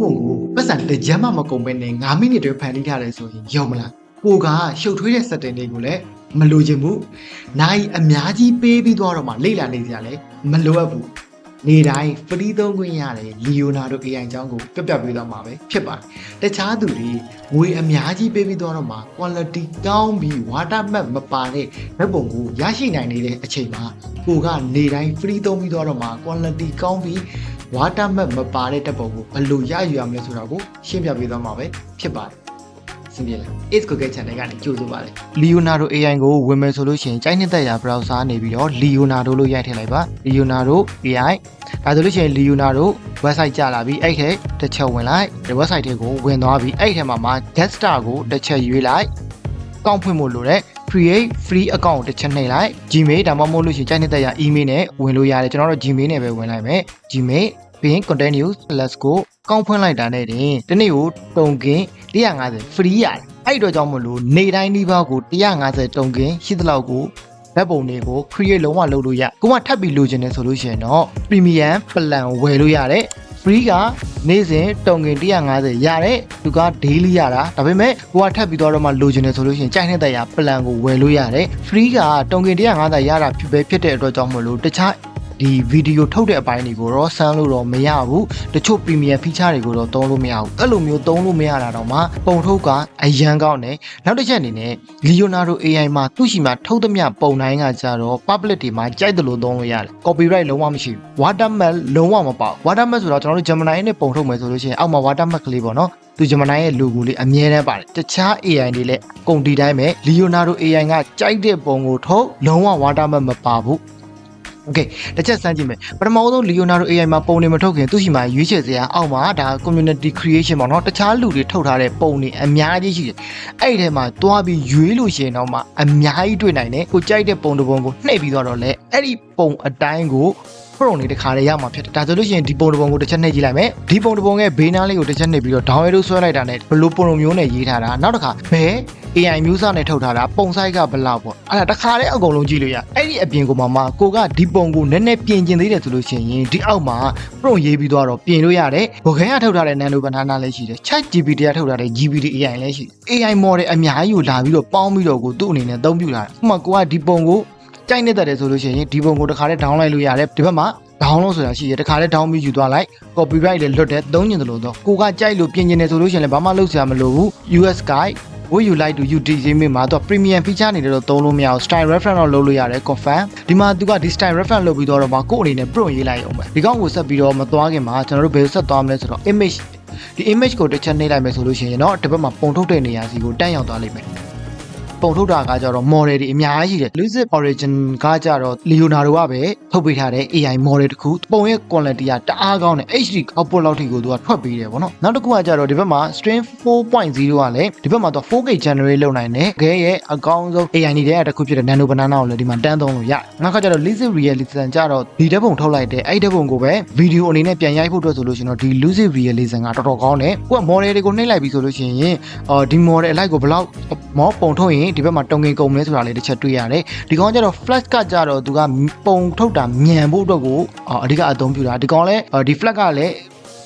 ပုံကိုပတ်စံတစ်ကြမ်းမှမကုန်ပဲနဲ့9မိနစ်တွင်ဖန်တီးထားတယ်ဆိုရင်ယုံမလားကိုကရှုပ်ထွေးတဲ့ setting တွေကိုလည်းမလိုချင်ဘူးနိုင်အများကြီးပေးပြီးသွားတော့မှလေ့လာနေကြလဲမလိုအပ်ဘူးနေတိုင်း free သုံးခွင့်ရတယ် Leonardo AI အကြောင်းကိုပြပြပေးသွားမှာပဲဖြစ်ပါတယ်တခြားသူတွေငွေအများကြီးပေးပြီးသွားတော့မှ quality ကောင်းပြီး watermark မပါတဲ့ဓာတ်ပုံကိုရရှိနိုင်နေတဲ့အချိန်မှာကိုကနေတိုင်း free သုံးပြီးသွားတော့မှ quality ကောင်းပြီး watermark မပါတဲ့ဓာတ်ပုံကိုဘယ်လိုရယူရမလဲဆိုတာကိုရှင်းပြပေးသွားမှာပဲဖြစ်ပါတယ်စင်ပြေလား is google channel ကနေကြိုဆိုပါလေ Leonardo AI ကိုဝင်မယ်ဆိုလို့ရှိရင်ကြိုက်နှစ်သက်ရာ browser နေပြီးတော့ Leonardo လို့ရိုက်ထည့်လိုက်ပါ Leonardo AI ဒါဆိုလို့ရှိရင် Leonardo website ကြာလာပြီးအဲ့ထဲတစ်ချက်ဝင်လိုက်ဒီ website ထဲကိုဝင်သွားပြီးအဲ့ထဲမှာမှာ desktop ကိုတစ်ချက်ရွေးလိုက်ကောင်းဖွင့်ဖို့လိုတဲ့ create free account တစ်ချက်နှိပ်လိုက် Gmail ဒါမှမဟုတ်လို့ရှိရင်ကြိုက်နှစ်သက်ရာ email နဲ့ဝင်လို့ရတယ်ကျွန်တော်တို့ Gmail နဲ့ပဲဝင်လိုက်မယ် Gmail ပြီးရင် continue let's go ကောင်းဖွင့်လိုက်တာနဲ့တင်ဒီနေ့ကိုတုံကင်း150 free ရတယ်အဲ့ဒီတော့ကြောင့်မလို့နေတိုင်းဒီပါကို150တုံကင်းရှိသလောက်ကိုဓာတ်ပုံတွေကို create လုံးဝလုပ်လို့ရကိုမထပ်ပြီးလိုချင်တယ်ဆိုလို့ရှိရင်တော့ premium plan ဝယ်လို့ရတယ် free ကနေ့စဉ်တုံကင်150ရတယ်သူက daily ရတာဒါပေမဲ့ကိုကထပ်ပြီးတော့မှလိုချင်တယ်ဆိုလို့ရှိရင်ကြိုက်တဲ့ရာ plan ကိုဝယ်လို့ရတယ် free ကတုံကင်150ရတာဖြစ်ပဲဖြစ်တဲ့အတွက်ကြောင့်မလို့တခြား ဒီဗီဒီယိုထုတ်တဲ့အပိုင်းတွေကိုတော့ဆန်းလို့တော့မရဘူးတချို့ premium feature တွေကိုတော့သုံးလို့မရဘူးအဲ့လိုမျိုးသုံးလို့မရတာတော့မှပုံထုတ်ကအရန်ကောင်းတယ်နောက်တစ်ချက်အနေနဲ့ Leonardo AI မှာသူ့ရှိမှာထုတ်သမျှပုံတိုင်းကကြတော့ public တွေမှာကြိုက်တယ်လို့သုံးလို့ရတယ် copyright လုံးဝမရှိဘူး watermark လုံးဝမပေါက် watermark ဆိုတော့ကျွန်တော်တို့ Gemini နဲ့ပုံထုတ်မယ်ဆိုလို့ရှိရင်အောက်မှာ watermark ကလေးပေါ့နော်သူ Gemini ရဲ့ logo လေးအမြဲတမ်းပါတယ်တခြား AI တွေလည်းအကုန်ဒီတိုင်းပဲ Leonardo AI ကကြိုက်တဲ့ပုံကိုထုတ်လုံးဝ watermark မပါဘူး โอเคတစ်ချက်စမ်းကြည့်မယ်ပထမဆုံး Leonardo AI မှာပုံတွေမထုတ်ခင်သူ့ရှိမှာရွေးချယ်စရာအောက်မှာဒါ community creation ပေါ့နော်တခြားလူတွေထုတ်ထားတဲ့ပုံတွေအများကြီးရှိတယ်အဲ့ဒီထဲမှာတွားပြီးရွေးလို့ရှိရင်တော့မှအများကြီးတွေ့နိုင်တယ်ကိုကြိုက်တဲ့ပုံတစ်ပုံကိုနှိပ်ပြီးတော့လဲအဲ့ဒီပုံအတိုင်းကို ပရုံနေတခါလေးရမှာဖြစ်တယ်ဒါဆိုလို့ရှိရင်ဒီပုံတစ်ပုံကိုတစ်ချက်နှိပ်ကြည့်လိုက်မယ်ဒီပုံတစ်ပုံရဲ့ဘေးနားလေးကိုတစ်ချက်နှိပ်ပြီးတော့ down arrow ဆွဲလိုက်တာနဲ့ဘလို့ပုံမျိုးနဲ့ရေးထားတာနောက်တစ်ခါဘဲ AI မျိုးစားနဲ့ထုတ်ထားတာပုံဆိုင်ကဘလောက်ပေါ့အဲ့ဒါတခါတည်းအကုန်လုံးကြည့်လို့ရအဲ့ဒီအပြင်ကိုမှမကိုကဒီပုံကိုနည်းနည်းပြင်ကျင်သေးတယ်ဆိုလို့ရှိရင်ဒီအောက်မှာ prompt ရေးပြီးသွားတော့ပြင်လို့ရတယ်ဘိုခဲကထုတ်ထားတဲ့ nano banana လည်းရှိတယ် chat GPT ကထုတ်ထားတဲ့ GPT AI လည်းရှိတယ် AI model အများကြီးကိုလာပြီးတော့ပေါင်းပြီးတော့ကိုသူ့အနေနဲ့အသုံးပြုလာတယ်ဥပမာကိုကဒီပုံကို ကြိုက်နေတတ်တယ်ဆိုလို့ရှိရင်ဒီပုံကိုတခါတည်း down လိုက်လို့ရတယ်ဒီဘက်မှာ download ဆိုတာရှိရတခါလဲ down ပြီးယူသွားလိုက် copyright လည်းလွတ်တယ်သုံးညင်တယ်လို့တော့ကိုကကြိုက်လို့ပြင်ကျင်တယ်ဆိုလို့ရှိရင်လည်းဘာမှလုပ်စရာမလိုဘူး US guide what you like to you DJ မိမှာတော့ premium feature နေတယ်တော့သုံးလို့မရဘူး style reference တော့လုပ်လို့ရတယ် confirm ဒီမှာသူကဒီ style reference လုပ်ပြီးတော့မှကို့အနေနဲ့ pro ရေးလိုက်အောင်ပဲဒီကောင်ကိုဆက်ပြီးတော့မသွားခင်မှာကျွန်တော်တို့ဘယ်ဆက်သွားမလဲဆိုတော့ image ဒီ image ကိုတစ်ချက်နှိပ်လိုက်မယ်ဆိုလို့ရှိရင်တော့ဒီဘက်မှာပုံထုတ်တဲ့နေရာစီကိုတန်းရောက်သွားလိမ့်မယ် ပုံထုတ်တာကကြတော့ model တွေအများကြီးတယ် Lucid Origin ကကြတော့ Leonardo ကပဲထုတ်ပေးထားတဲ့ AI model တစ်ခုပုံရဲ့ quality ကတအားကောင်းတယ် HD output လောက်ထိကိုသူကထွက်ပေးတယ်ဗောနော်နောက်တစ်ခုကကြတော့ဒီဘက်မှာ Stream 4.0ကလည်းဒီဘက်မှာတော့ 4K generate လုပ်နိုင်တယ်ခဲရဲ့အကောင်းဆုံး AI နေတဲ့တစ်ခုဖြစ်တဲ့ Nano Banana ကိုလည်းဒီမှာတန်းသုံးလို့ရတယ်နောက်ကကြတော့ Lucid Realism ကြတော့ဒီဓာတ်ပုံထုတ်လိုက်တဲ့အဲ့ဒီဓာတ်ပုံကိုပဲဗီဒီယိုအနေနဲ့ပြန်ရိုက်ဖို့အတွက်ဆိုလို့ရှိရင်တော့ဒီ Lucid Realism ကတော်တော်ကောင်းတယ်ကိုက model တွေကိုနှိပ်လိုက်ပြီဆိုလို့ရှိရင်အော်ဒီ model အလိုက်ကိုဘယ်လောက်မောပုံထုတ်ရင်ဒီဘက်မှာတုံငင်ကုန်မလဲဆိုတာလေးတစ်ချက်တွေ့ရတယ်ဒီကောင်ကကြတော့ flash ကကြတော့သူကပုံထုတ်တာမြန်ဖို့အတွက်ကိုအဓိကအသုံးပြုတာဒီကောင်လည်းဒီ flash ကလည်း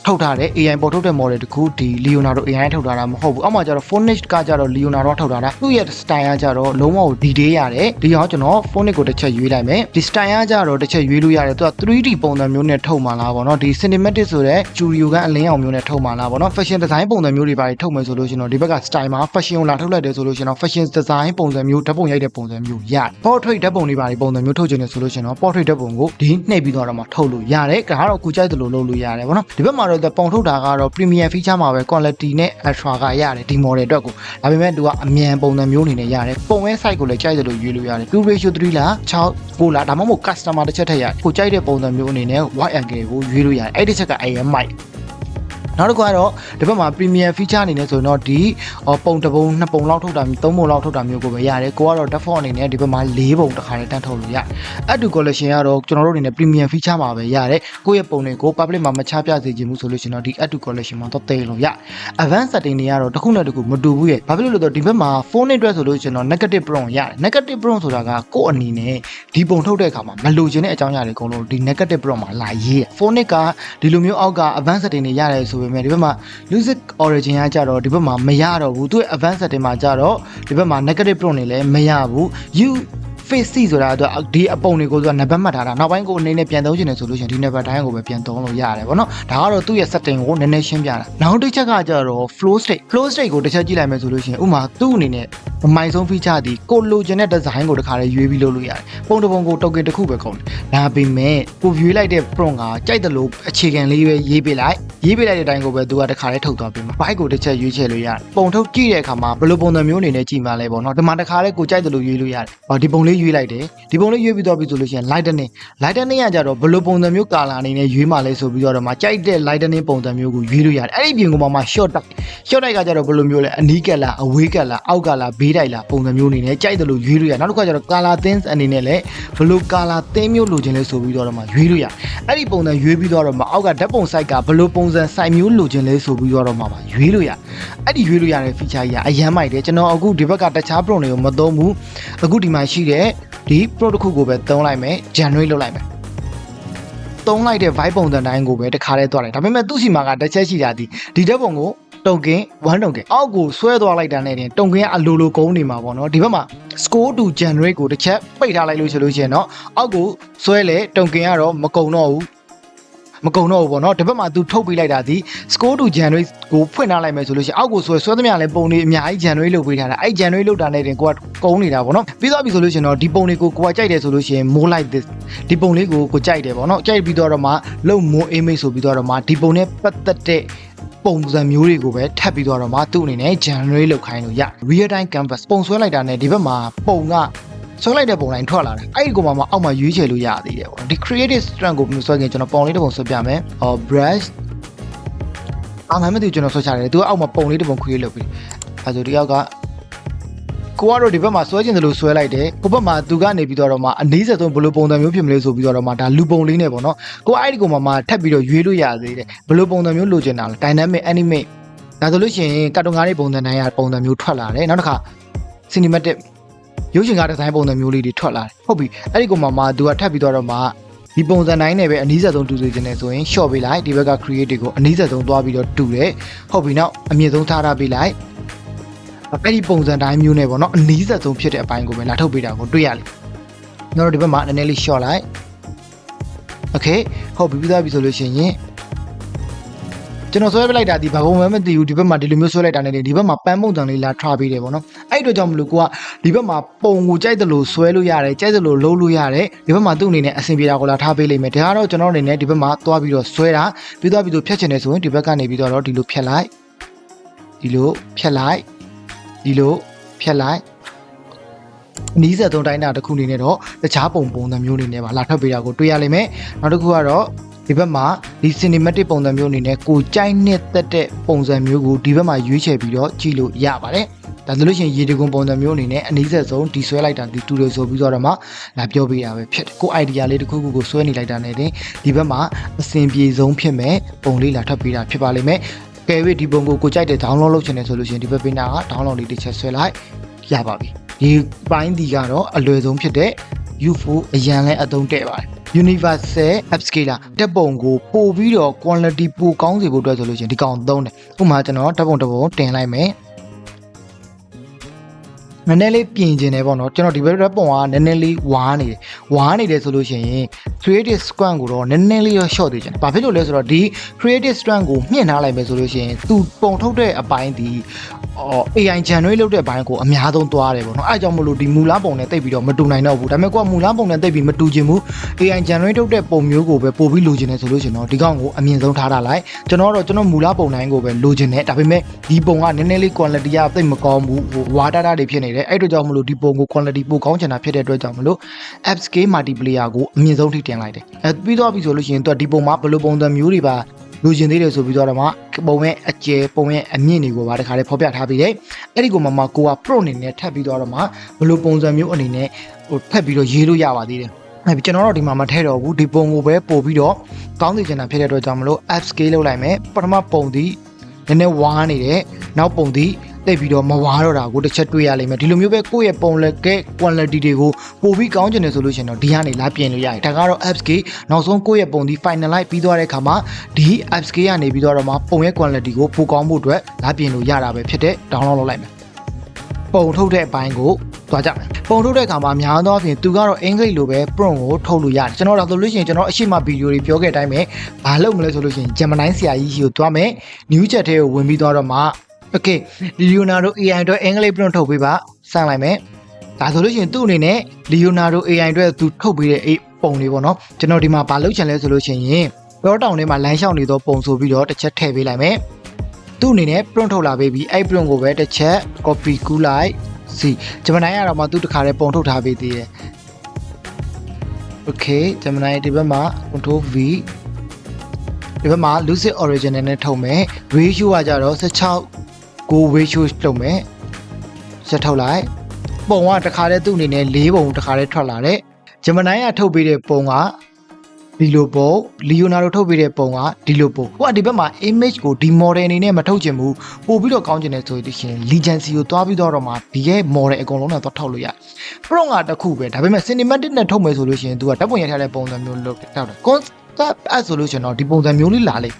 ထုတ်ထားတဲ့ AI ပေါ်ထုတ်တဲ့ model တခုဒီ Leonardo AI ထုတ်ထားတာမဟုတ်ဘူးအောက်မှာကျတော့ Phonics ကကြတော့ Leonardo ထုတ်ထားတာသူ့ရဲ့ style ကကြတော့လုံးဝကို detail ရတယ်ဒီကြောင့်ကျွန်တော် Phonics ကိုတစ်ချက်ရွေးလိုက်မယ်ဒီ style ကကြတော့တစ်ချက်ရွေးလို့ရတယ်သူက 3D ပုံစံမျိုးနဲ့ထုတ်မှလားဗောနော်ဒီ cinematic ဆိုတဲ့ studio ကအလင်းအောင်မျိုးနဲ့ထုတ်မှလားဗောနော် fashion design ပုံစံမျိုးတွေပါထုတ်မယ်ဆိုလို့ရှင်တော့ဒီဘက်က style မှာ fashion ကိုလာထုတ်လိုက်တယ်ဆိုလို့ရှင်တော့ fashion design ပုံစံမျိုးဓာတ်ပုံရိုက်တဲ့ပုံစံမျိုးရတယ် portrait ဓာတ်ပုံတွေပါပုံစံမျိုးထုတ်ချင်တယ်ဆိုလို့ရှင်တော့ portrait ဓာတ်ပုံကိုဒီနှိပ်ပြီးတော့မှထုတ်လို့ရတယ်ဒါကတော့ကိုကြိုက်တယ်လို့လုပ်လို့ရတယ်ဗောနော်ဒီဘက်မှာတော့ပုံထုတ်တာကတော့ premium feature မှာပဲ quality နဲ့ ultra ကရတယ်ဒီ model အတွက်ကိုဒါပေမဲ့သူကအမြန်ပုံစံမျိုးအနေနဲ့ရတယ်ပုံဝဲ site ကိုလည်းကြိုက်တယ်လို့ရွေးလို့ရတယ် 2 ratio 3လား6 4လားဒါမှမဟုတ် customer တစ်ချက်ထည့်ရတယ်ကိုကြိုက်တဲ့ပုံစံမျိုးအနေနဲ့ wide angle ကိုရွေးလို့ရတယ်အဲ့ဒီချက်က AM mic နောက်တစ်ခုကတော့ဒီဘက်မှာ premium feature အနေနဲ့ဆိုရင်တော့ဒီပုံတစ်ပုံနှစ်ပုံလောက်ထုတ်တာသုံးပုံလောက်ထုတ်တာမျိုးကိုပဲရတယ်ကိုကတော့ default အနေနဲ့ဒီဘက်မှာ၄ပုံတစ်ခါတည်းတန်းထုတ်လို့ရတယ် add to collection ကတော့ကျွန်တော်တို့အနေနဲ့ premium feature မှာပဲရတယ်ကိုယ့်ရဲ့ပုံတွေကို public မှာမချပြစေချင်ဘူးဆိုလို့ရှိရင်တော့ဒီ add to collection မှာတော့တည်လို့ရ advanced setting တွေကတော့တစ်ခုနဲ့တစ်ခုမတူဘူးရဲ့ဘာဖြစ်လို့လဲဆိုတော့ဒီဘက်မှာ phone နဲ့တွဲဆိုလို့ရှိရင်တော့ negative prompt ရတယ် negative prompt ဆိုတာကကိုယ့်အနေနဲ့ဒီပုံထုတ်တဲ့အခါမှာမလိုချင်တဲ့အကြောင်းအရာတွေအကုန်လုံးဒီ negative prompt မှာလာရေး phone ကဒီလိုမျိုးအောက်က advanced setting တွေရတယ်ဆိုပေမဲ့ဒီဘက်မှာ Lucid Origin ကကြတော့ဒီဘက်မှာမရတော့ဘူးသူရဲ့ advanced setting မှာကြတော့ဒီဘက်မှာ negative prompt တွေလည်းမရဘူး you face C ဆိုတာကဒီအပုံတွေကိုသူကနံပါတ်မှတ်ထားတာနောက်ပိုင်းကိုအနေနဲ့ပြန်သုံးချင်တယ်ဆိုလို့ရှိရင်ဒီနံပါတ်တိုင်းကိုပဲပြန်သုံးလို့ရတယ်ဗောနော်ဒါကတော့သူ့ရဲ့ setting ကိုနည်းနည်းရှင်းပြတာနောက်တစ်ချက်ကကြတော့ flow state flow state ကိုတစ်ချက်ကြည့်လိုက်မယ်ဆိုလို့ရှိရင်ဥပမာသူ့အနေနဲ့အမိုင်ဆုံး feature ဒီကိုလိုချင်တဲ့ design ကိုတစ်ခါလေးရွေးပြီးလုပ်လို့ရတယ်ပုံတစ်ပုံကို token တစ်ခုပဲကုန်တယ်ဒါပေမဲ့ကိုရွေးလိုက်တဲ့ prompt ကကြိုက်တယ်လို့အခြေခံလေးပဲရေးပေးလိုက်ရေးပေးလိုက်တဲ့အတိုင်းကိုပဲသူကတစ်ခါလေးထုတ်သွားပေးမှာ byte ကိုတစ်ချက်ရွေးချယ်လို့ရတယ်ပုံထုတ်ကြည့်တဲ့အခါမှာဘယ်လိုပုံစံမျိုးအနေနဲ့ကြည့်မှလဲပေါ့နော်ဒီမှာတစ်ခါလေးကိုကြိုက်တယ်လို့ရွေးလို့ရတယ်ဟောဒီပုံလေးရွေးလိုက်တယ်ဒီပုံလေးရွေးပြီးတော့ပြီဆိုလို့ရှိရင် lightning lightning ကကြတော့ဘယ်လိုပုံစံမျိုးကာလာအနေနဲ့ရွေးမှလဲဆိုပြီးတော့မှကြိုက်တဲ့ lightning ပုံစံမျိုးကိုရွေးလို့ရတယ်အဲ့ဒီပြင်ကမှ short type short type ကကြတော့ဘယ်လိုမျိုးလဲအနီးကလားအဝေးကလားအောက်ကလားဘေးတိုက်လားပုံစံမျိုးအနေနဲ့ကြိုက်တယ်လို့ရွေးလို့ရနောက်တစ်ခါကျတော့ color themes အနေနဲ့လည်းဘယ်လို color theme မျိုးလိုချင်လဲဆိုပြီးတော့မှရွေးလို့ရအဲ့ဒီပုံစံရွေးပြီးတော့မှအောက်ကဓာတ်ပုံ site ကဘယ်လိုပုံစံ site မျိုးလိုချင်လဲဆိုပြီးတော့မှပါရွေးလို့ရအဲ့ဒီရွေးလို့ရတဲ့ feature ကြီးကအရန်မိုက်တယ်ကျွန်တော်အခုဒီဘက်ကတခြား pro တွေကိုမသုံးဘူးအခုဒီမှာရှိတဲ့ ဒီ pro တစ်ခုကိုပဲသုံးလိုက်မယ် generate လုပ်လိုက်မယ်သုံးလိုက်တဲ့ vibe ပုံစံတိုင်းကိုပဲတခါတည်းသွားလိုက်ဒါပေမဲ့သူ့စီမှာကတစ်ချက်ရှိတာဒီဒီဓာတ်ပုံကိုတုံကင်း1တုံကင်းအောက်ကိုဆွဲသွားလိုက်တာနဲ့တင်တုံကင်းကအလိုလိုကုန်းနေမှာပေါ့နော်ဒီဘက်မှာ score to generate ကိုတစ်ချက်ပိတ်ထားလိုက်လို့ဆိုလို့ရှိရင်တော့အောက်ကိုဆွဲလေတုံကင်းကတော့မကုံတော့ဘူး မကုံတော့ဘူးပေါ့နော်ဒီဘက်မှာ तू ထုတ်ပေးလိုက်တာဒီ score to generate ကိုဖွင့်ထားလိုက်မယ်ဆိုလို့ရှိရင်အောက်ကိုဆွဲဆွဲသမျှလည်းပုံတွေအများကြီး generate လုပ်ပေးထားတာအဲ့ generate လုပ်တာနဲ့တင်ကိုကကုန်းနေတာပေါ့နော်ပြီးသွားပြီဆိုလို့ရှိရင်တော့ဒီပုံတွေကိုကိုကကြိုက်တယ်ဆိုလို့ရှိရင် more like this ဒီပုံလေးကိုကိုကြိုက်တယ်ပေါ့နော်ကြိုက်ပြီးတော့မှလုံ more image ဆိုပြီးတော့မှဒီပုံနဲ့ပတ်သက်တဲ့ပုံစံမျိုးတွေကိုပဲထပ်ပြီးတော့မှသူ့အနေနဲ့ generate လုပ်ခိုင်းလို့ရ real time canvas ပုံဆွဲလိုက်တာနဲ့ဒီဘက်မှာပုံက ဆွဲလိုက်တဲ့ပုံတိုင်းထွက်လာတယ်အဲ့ဒီကောင်မှအောက်မှာရွေးချယ်လို့ရသေးတယ်ပေါ့နော်ဒီ creative strength ကိုမျိုးဆွဲခင်ကျွန်တော်ပုံလေးတစ်ပုံဆွဲပြမယ်ဟော brush အာမမသိဘူးကျွန်တော်ဆွဲချတယ်သူကအောက်မှာပုံလေးတစ်ပုံ create လုပ်ပြီးအဲဆိုဒီယောက်ကကိုကတော့ဒီဘက်မှာဆွဲကျင်တယ်လို့ဆွဲလိုက်တယ်ဟိုဘက်မှာသူကနေပြီးတော့မှအနည်းဆက်ဆုံးဘယ်လိုပုံစံမျိုးဖြစ်မလဲဆိုပြီးတော့မှဒါလူပုံလေးနဲ့ပေါ့နော်ကိုအဲ့ဒီကောင်မှထပ်ပြီးတော့ရွေးလို့ရသေးတယ်ဘယ်လိုပုံစံမျိုးလိုချင်တာလဲ dynamic animate ဒါဆိုလို့ရှိရင်ကတ်တုန်ကားလေးပုံစံတိုင်းကပုံစံမျိုးထွက်လာတယ်နောက်တစ်ခါ cinematic ရုပ်ရှင်ကားဒီဇိုင်းပုံစံမျိုးလေးတွေထွက်လာတယ်ဟုတ်ပြီအဲ့ဒီကောင်မှမှသူကထပ်ပြီးတော့မှဒီပုံစံတိုင်းနဲ့ပဲအနည်းဆက်ဆုံးတူစေချင်တယ်ဆိုရင် short ပေးလိုက်ဒီဘက်က creative ကိုအနည်းဆက်ဆုံးသွားပြီးတော့တူတယ်ဟုတ်ပြီနောက်အမြင့်ဆုံးထားထားပေးလိုက်အဲ့ဒီပုံစံတိုင်းမျိုးနဲ့ပေါ့နော်အနည်းဆက်ဆုံးဖြစ်တဲ့အပိုင်းကိုပဲလာထုတ်ပေးတာကိုတွေ့ရလိမ့်နောက်တော့ဒီဘက်မှာနည်းနည်းလေး short လိုက် okay ဟုတ်ပြီပြီးသားပြီဆိုလို့ရှိရင်ကျွန်တော်ဆွဲပလိုက်တာဒီဘာပုံမှန်မသိဘူးဒီဘက်မှာဒီလိုမျိုးဆွဲလိုက်တာနဲ့ဒီဘက်မှာပန်းပုံစံလေးလာထားပေးတယ်ပေါ့နော် အဲ့ဒီတော့ကြောင့်မလို့ကိုကဒီဘက်မှာပုံကိုကြိုက်တယ်လို့ဆွဲလို့ရတယ်ကြိုက်တယ်လို့လုံးလို့ရတယ်ဒီဘက်မှာသူ့အနေနဲ့အဆင်ပြေတာကိုလာထားပေးလိမ့်မယ်ဒါကတော့ကျွန်တော်အနေနဲ့ဒီဘက်မှာသွားပြီးတော့ဆွဲတာပြီးသွားပြီးတော့ဖြတ်ချင်တယ်ဆိုရင်ဒီဘက်ကနေပြီးတော့ဒီလိုဖြတ်လိုက်ဒီလိုဖြတ်လိုက်ဒီလိုဖြတ်လိုက်နီးစပ်သုံးတိုင်းတာတစ်ခုအနေနဲ့တော့တခြားပုံပုံစံမျိုးအနေနဲ့ပါလာထွက်ပေးတာကိုတွေ့ရလိမ့်မယ်နောက်တစ်ခုကတော့ဒီဘက်မှာဒီ cinematic ပုံစံမျိုးအနေနဲ့ကိုကြိုက်နှစ်သက်တဲ့ပုံစံမျိုးကိုဒီဘက်မှာရွေးချယ်ပြီးတော့ကြည့်လို့ရပါတယ် ဒါဆိုလို့ရှိရင်ရေတကွန်ပုံစံမျိုးအနေနဲ့အနည်းဆက်ဆုံးဒီဆွဲလိုက်တာဒီတူတယ်ဆိုပြီးတော့မှလာပြောပေးတာပဲဖြစ်တယ်ကို idea လေးတစ်ခုခုကိုဆွဲနေလိုက်တာနဲ့တင်ဒီဘက်မှာအဆင်ပြေဆုံးဖြစ်မဲ့ပုံလေးလာထပ်ပေးတာဖြစ်ပါလိမ့်မယ်ကဲဝေဒီပုံကိုကိုကြိုက်တဲ့ download လုပ်ချင်တယ်ဆိုလို့ရှိရင်ဒီဘက်ပင်နာက download လေးတစ်ချက်ဆွဲလိုက်ရပါပြီဒီပိုင်းဒီကတော့အလွယ်ဆုံးဖြစ်တဲ့ UFO အရန်လဲအသုံးတဲ့ပါတယ် universal upscaler တက်ပုံကိုပို့ပြီးတော့ quality ပိုကောင်းစေဖို့အတွက်ဆိုလို့ရှိရင်ဒီကောင်သုံးတယ်ဥပမာကျွန်တော်တက်ပုံတစ်ပုံတင်လိုက်မယ် နည်းနည်းလေးပြင်ကျင်တယ်ပေါ့နော်ကျွန်တော်ဒီဘက်ပုံကနည်းနည်းလေးဝါးနေတယ်ဝါးနေတယ်ဆိုလို့ရှိရင် creative squad ကိုတော့နည်းနည်းလေးရော short သေးချင်တယ်ဘာဖြစ်လို့လဲဆိုတော့ဒီ creative squad ကိုမြင့်ထားလိုက်မယ်ဆိုလို့ရှိရင်သူပုံထုတ်တဲ့အပိုင်းဒီ အော် AI generate လုပ်တဲ့ဘိုင်းကိုအများဆုံးသွားတယ်ပေါ့နော်အဲအကြောင့်မလို့ဒီမူလားပုံနဲ့တိတ်ပြီးတော့မတူနိုင်တော့ဘူးဒါပေမဲ့ကိုကမူလားပုံနဲ့တိတ်ပြီးမတူချင်ဘူး AI generate လုပ်တဲ့ပုံမျိုးကိုပဲပို့ပြီးလိုချင်တယ်ဆိုလို့ရှိရင်တော့ဒီကောင်ကိုအမြင့်ဆုံးထားတာလိုက်ကျွန်တော်တော့ကျွန်တော်မူလားပုံတိုင်းကိုပဲလိုချင်တယ်ဒါပေမဲ့ဒီပုံကနည်းနည်းလေး quality ကတိတ်မကောင်းဘူးဟိုဝါတာတာတွေဖြစ်နေတယ်အဲ့တို့ကြောင့်မလို့ဒီပုံကို quality ပိုကောင်းချင်တာဖြစ်တဲ့အတွက်ကြောင့်မလို့ app scale multiplayer ကိုအမြင့်ဆုံးထိတင်လိုက်တယ်အဲပြီးတော့ပြီဆိုလို့ရှိရင်သူကဒီပုံမှာဘယ်လိုပုံစံမျိုးတွေပါ လိုချင်သေးတယ်ဆိုပြီးတော့မှပုံရဲ့အကျယ်ပုံရဲ့အမြင့်တွေကိုပါတခါလေးဖော်ပြထားပြီးတယ်အဲ့ဒီကိုမှမှကိုက pro အနေနဲ့ထပ်ပြီးတော့မှဘယ်လိုပုံစံမျိုးအနေနဲ့ဟိုဖက်ပြီးတော့ရေးလို့ရပါသေးတယ်အဲ့ကျွန်တော်တို့ဒီမှာမထည့်တော့ဘူးဒီပုံကိုပဲပို့ပြီးတော့ကောင်းစေချင်တာဖြစ်တဲ့အတွက်ကြောင့်မလို့ app scale လုပ်လိုက်မယ်ပထမပုံဒီနည်းနည်းဝါးနေတယ်နောက်ပုံဒီ တိတ်ပြီးတော့မဝါတော့တာကိုတစ်ချက်တွေ့ရလိမ့်မယ်ဒီလိုမျိုးပဲကိုယ့်ရဲ့ပုံလက်ကဲ quality တွေကိုပို့ပြီးကောင်းချင်တယ်ဆိုလို့ရှိရင်တော့ဒီကနေလာပြင်လို့ရတယ်ဒါကတော့ apps ကနောက်ဆုံးကိုယ့်ရဲ့ပုံဒီ finalize ပြီးသွားတဲ့အခါမှာဒီ apps ကကနေပြီးတော့မှပုံရဲ့ quality ကိုပိုကောင်းဖို့အတွက်လာပြင်လို့ရတာပဲဖြစ်တဲ့ download လုပ်လိုက်မယ်ပုံထုတ်တဲ့အပိုင်းကိုသွားကြမယ်ပုံထုတ်တဲ့အခါမှာအများသောအားဖြင့်သူကတော့အင်္ဂလိပ်လိုပဲ prompt ကိုထုတ်လို့ရတယ်ကျွန်တော်ဒါဆိုလို့ရှိရင်ကျွန်တော်အရှိမဗီဒီယိုတွေပြောခဲ့တဲ့အတိုင်းပဲဘာလုပ်မလဲဆိုလို့ရှိရင် Gemini ဆရာကြီးရှိကိုသွားမယ် new chat ထဲကိုဝင်ပြီးသွားတော့မှ Okay Leonardo AI အတွက်အင်္ဂလိပ် prompt ထုတ်ပေးပါစမ်းလိုက်မယ်ဒါဆိုလို့ရှိရင်သူ့အနေနဲ့ Leonardo AI အတွက်သူထုတ်ပေးတဲ့အဲ့ပုံတွေပေါ့နော်ကျွန်တော်ဒီမှာဘာလုပ်ချင်လဲဆိုလို့ရှိရင်ပြောတောင်ထဲမှာလမ်းလျှောက်နေသောပုံဆိုပြီးတော့တစ်ချက်ထည့်ပေးလိုက်မယ်သူ့အနေနဲ့ prompt ထုတ်လာပေးပြီးအဲ့ prompt ကိုပဲတစ်ချက် copy ကူးလိုက်စီဂျမနိုင်ရတော့မှသူတခါတည်းပုံထုတ်ထားပေးသေးတယ် Okay ဂျမနိုင်ဒီဘက်မှာ control V ဒီဘက်မှာ lucid original နဲ့ထုတ်မယ် ratio ကကြတော့16 ကို ratio လုပ်မယ်ဆက်ထုတ်လိုက်ပုံကတခါတည်းသူ့အနေနဲ့၄ပုံတခါတည်းထွက်လာတဲ့ဂျမနိုင်ကထုတ်ပေးတဲ့ပုံကဒီလိုပုံလီယိုနာဒိုထုတ်ပေးတဲ့ပုံကဒီလိုပုံဟိုကဒီဘက်မှာ image ကိုဒီ model အနေနဲ့မထုတ်ချင်ဘူးပို့ပြီးတော့ကောင်းချင်တယ်ဆိုရင် legacy ကိုတွားပြီးတော့တော့မှဒီရဲ့ model အကုန်လုံးနဲ့တော့ထုတ်လို့ရတယ် prompt ကတစ်ခုပဲဒါပေမဲ့ cinematic နဲ့ထုတ်မယ်ဆိုလို့ရှိရင် तू ကဓာတ်ပုံရိုက်ထားတဲ့ပုံစံမျိုးလုပ်တောက်တယ် concept အဲ့ဆိုလို့ရှိရင်တော့ဒီပုံစံမျိုးလေးလာလိမ့်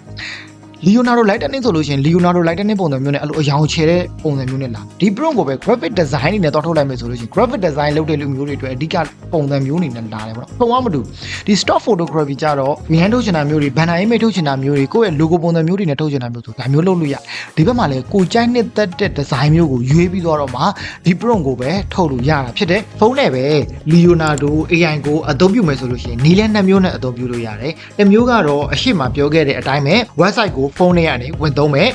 Leonardo Lightning ဆိုလို့ရှိရင် Leonardo Lightning ပုံစံမျိုးနဲ့အဲ့လိုအယောင်ချဲတဲ့ပုံစံမျိုးနဲ့လာဒီ prompt ကိုပဲ graphic design နေနဲ့တော့ထုတ်လိုက်မယ်ဆိုလို့ရှိရင် graphic design လုပ်တဲ့လူမျိုးတွေအတွက်အဓိကပုံစံမျိုးနေနဲ့လာတယ်ပေါ့နော်ပုံကမတူဒီ stock photography ကြတော့ behind ထုတ်ချင်တာမျိုးတွေ banner image ထုတ်ချင်တာမျိုးတွေကိုယ့်ရဲ့ logo ပုံစံမျိုးတွေနဲ့ထုတ်ချင်တာမျိုးဆိုဒါမျိုးလုပ်လို့ရဒီဘက်မှာလည်းကိုကြိုက်နှစ်သက်တဲ့ design မျိုးကိုရွေးပြီးတော့မှဒီ prompt ကိုပဲထုတ်လို့ရတာဖြစ်တယ်ဖုန်းနဲ့ပဲ Leonardo AI ကိုအသုံးပြုမယ်ဆိုလို့ရှိရင်နီးလဲနှစ်မျိုးနဲ့အသုံးပြုလို့ရတယ်တစ်မျိုးကတော့အရှိမပြောခဲ့တဲ့အတိုင်းပဲ website ကိုဖုန်းထဲကနေဝင်သုံးမယ်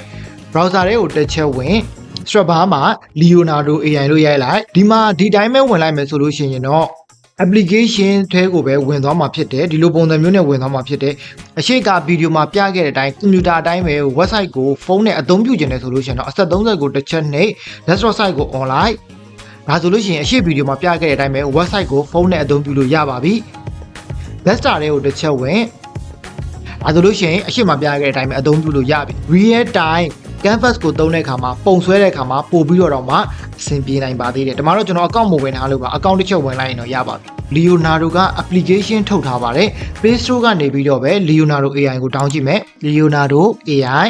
browser တွေကိုတစ်ချက်ဝင် strap bar မှာ Leonardo AI လို့ရိုက်လိုက်ဒီမှာဒီတိုင်းပဲဝင်လိုက်မယ်ဆိုလို့ရှိရင်တော့ application ထဲကိုပဲဝင်သွားမှာဖြစ်တယ်ဒီလိုပုံစံမျိုးနဲ့ဝင်သွားမှာဖြစ်တယ်အရှိကဗီဒီယိုမှာပြခဲ့တဲ့အတိုင်းကွန်ပျူတာအတိုင်းပဲ website ကိုဖုန်းနဲ့အသုံးပြုခြင်းနဲ့ဆိုလို့ရှိရင်တော့အဆက်30ကိုတစ်ချက်နှိပ် desktop site ကို online ဒါဆိုလို့ရှိရင်အရှိဗီဒီယိုမှာပြခဲ့တဲ့အတိုင်းပဲ website ကိုဖုန်းနဲ့အသုံးပြုလို့ရပါပြီ desktop တွေကိုတစ်ချက်ဝင် ဒါဆိုလို့ရှိရင်အရှိမပြခဲ့တဲ့အတိုင်းပဲအသုံးပြုလို့ရပြီ real time canvas ကိုသုံးတဲ့အခါမှာပုံဆွဲတဲ့အခါမှာပို့ပြီးတော့တော့မှအဆင်ပြေနိုင်ပါသေးတယ်။ဒီမှာတော့ကျွန်တော် account မဝင်ထားလို့ပါ account တစ်ချက်ဝင်လိုက်ရင်တော့ရပါပြီ။ Leonardo က application ထုတ်ထားပါတယ်။ Play Store ကနေပြီးတော့ပဲ Leonardo AI ကို down ကြည့်မယ်။ Leonardo AI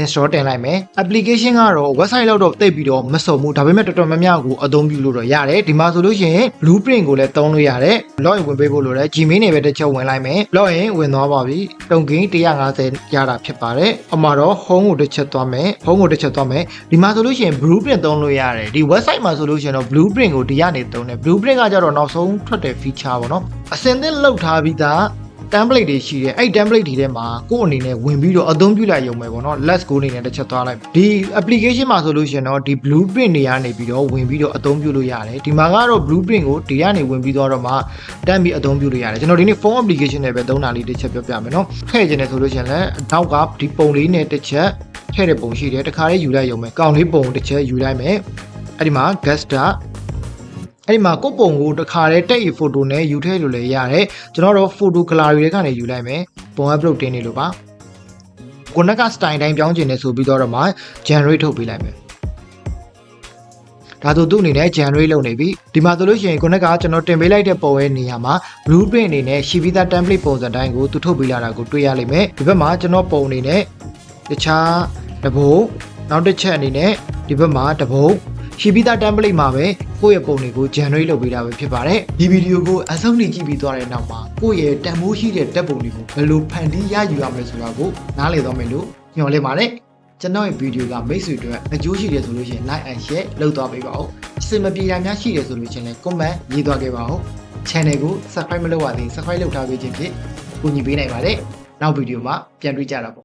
install တင်လိုက်မယ် application ကတော့ website လောက်တော့တိတ်ပြီးတော့မစုံဘူးဒါပေမဲ့တော်တော်များများကိုအသုံးပြုလို့တော့ရတယ်ဒီမှာဆိုလို့ရှိရင် blueprint ကိုလည်းသုံးလို့ရတယ် login ဝင်ပေးဖို့လိုတယ် Gmail နဲ့ပဲတစ်ချက်ဝင်လိုက်မယ် login ဝင်သွားပါပြီတုံကင်း150ရတာဖြစ်ပါတယ်အမှာတော့ home ကိုတစ်ချက်သွားမယ် home ကိုတစ်ချက်သွားမယ်ဒီမှာဆိုလို့ရှိရင် blueprint သုံးလို့ရတယ်ဒီ website မှာဆိုလို့ရှိရင်တော့ blueprint ကိုဒီကနေသုံးတယ် blueprint ကကြတော့နောက်ဆုံးထွက်တဲ့ feature ပေါ့နော်အစင်သင့်လောက်ထားပြီးသား template တွေရှိတယ်အဲ့ template တွေထဲမှာကိုယ့်အနေနဲ့ဝင်ပြီးတော့အသုံးပြုလိုက်ရုံပဲပေါ့နော် let's go အနေနဲ့တစ်ချက်သွားလိုက်ဒီ application မှာဆိုလို့ရှိရင်တော့ဒီ blueprint တွေကနေပြီးတော့ဝင်ပြီးတော့အသုံးပြုလို့ရတယ်ဒီမှာကတော့ blueprint ကိုဒီကနေဝင်ပြီးတော့တော့မှတန်းပြီးအသုံးပြုလို့ရတယ်ကျွန်တော်ဒီနေ့ phone application နဲ့ပဲသုံးတာလေးတစ်ချက်ပြောပြမယ်နော်ထည့်ခြင်းနဲ့ဆိုလို့ရှိရင်လည်းနောက်ကဒီပုံလေးနဲ့တစ်ချက်ထည့်တဲ့ပုံရှိတယ်တခါလေးယူလိုက်ရုံပဲကောင်းလေးပုံတစ်ချက်ယူလိုက်မယ်အဲ့ဒီမှာ guest အဲ့ဒီမှာကိုယ့်ပုံကိုတခါတည်းတက်ရီဖိုတိုနဲ့ယူထည့်လို့လည်းရတယ်ကျွန်တော်တို့ photo gallery တွေကနေယူလိုက်မယ်ပုံ upload တင်နေလို့ပါကိုနက်က style တိုင်းပြောင်းကျင်နေဆိုပြီးတော့မှ generate ထုတ်ပေးလိုက်မယ်ဒါဆိုသူ့အနေနဲ့ generate လုပ်နေပြီဒီမှာဆိုလို့ရှိရင်ကိုနက်ကကျွန်တော်တင်ပေးလိုက်တဲ့ပုံရဲ့နေရာမှာ blueprint အနေနဲ့ရှိပြီးသား template ပုံစံတိုင်းကိုသူထုတ်ပေးလာတာကိုတွေ့ရလိမ့်မယ်ဒီဘက်မှာကျွန်တော်ပုံအနေနဲ့တခြားတဘုံနောက်တစ်ချက်အနေနဲ့ဒီဘက်မှာတဘုံ ရှိပြီးသား template မှာပဲကိုယ့်ရဲ့ပုံတွေကို generate လုပ်ပေးတာပဲဖြစ်ပါတယ်ဒီဗီဒီယိုကိုအဆုံးထိကြည့်ပြီးသွားတဲ့နောက်မှာကိုယ့်ရဲ့တန်ဖိုးရှိတဲ့တက်ပုံတွေကိုဘယ်လိုဖန်တီးရယူရမလဲဆိုတာကိုနားလည်သွားမယ်လို့ညွှန်လင့်ပါတယ်ကျွန်တော်ရဲ့ဗီဒီယိုကမိတ်ဆွေတို့အကျိုးရှိတယ်ဆိုလို့ရှိရင် like and share လုပ်သွားပေးပါဦးအစင်မပြေတာများရှိတယ်ဆိုလို့ရှိရင်လည်း comment ရေးသွားခဲ့ပါဦး channel ကို subscribe မလုပ်ရသေးရင် subscribe လုပ်ထားပေးခြင်းဖြင့်ကူညီပေးနိုင်ပါတယ်နောက်ဗီဒီယိုမှာပြန်တွေ့ကြတာပေါ့